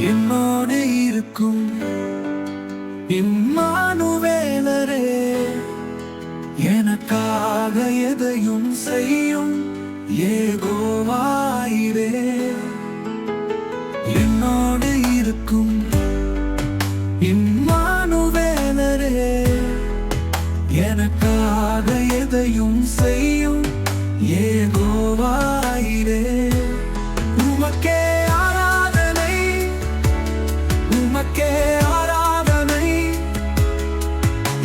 என்னோட இருக்கும் இம்மானுவேலரே எனக்காக எதையும் செய்யும் ஏகோவாயிரே. என்னோடு இருக்கும் இம்மானுவேலரே எனக்காக எதையும் செய்யும்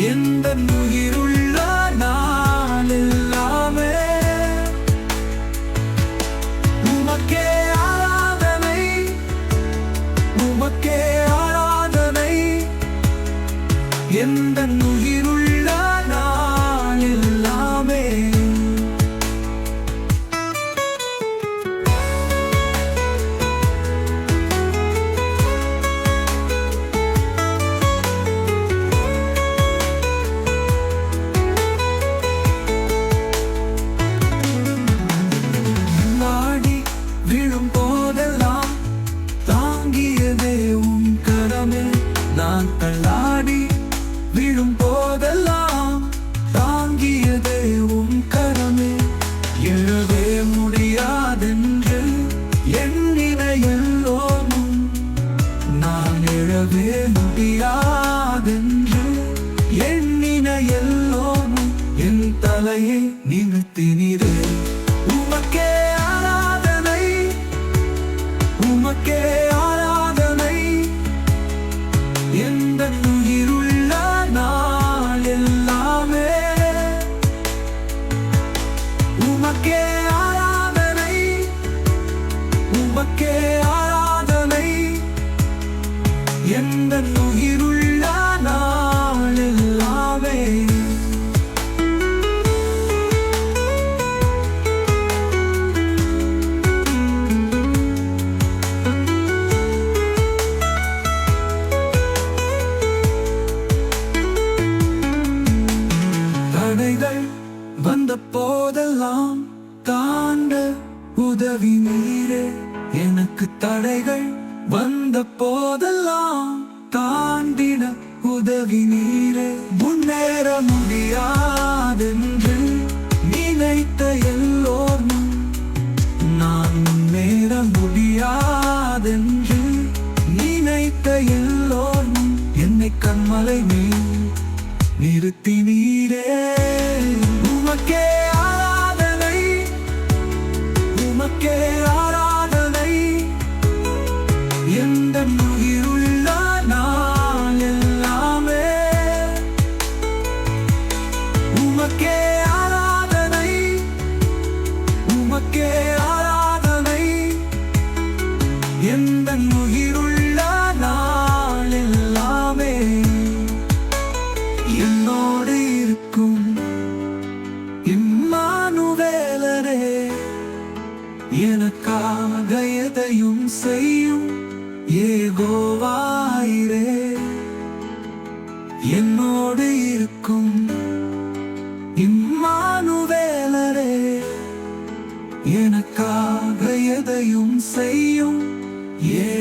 எந்த உயிருள்ள நாள் எல்லாமே உமக்கே ஆராதனை உமக்கே ஆராதனை. எந்த உயிருள்ள தலையை நிறுத்தினீரே உமக்கே ஆராதனை. உமக்கே ஆராதனை. எந்த உயிருள்ள நாள் எல்லாமே. உமக்கே ஆராதனை. உமக்கே ஆராதனை. எந்த உயிருள்ள உதவி நீரே. எனக்கு தடைகள் வந்த போதெல்லாம் தாண்டின உதவி நீரே. முன்னேற முடியாதென்று நினைத்த எல்லோர் நான் முன்னேற முடியாதென்று நினைத்த எல்லோர் என்னை கண்மலை மேல் நிறுத்தி நீரே. உமக்கே எந்தன் உயிருள்ள நாள் எல்லாமே என்னோடு இருக்கும். இம்மானுவேலரே எனக்காக எதையும் செய்யும் ஏகோவாயிரே. என்னோடு இருக்கும். இம்மானுவேலரே எனக்காக எதையும் செய்யும் Yeah.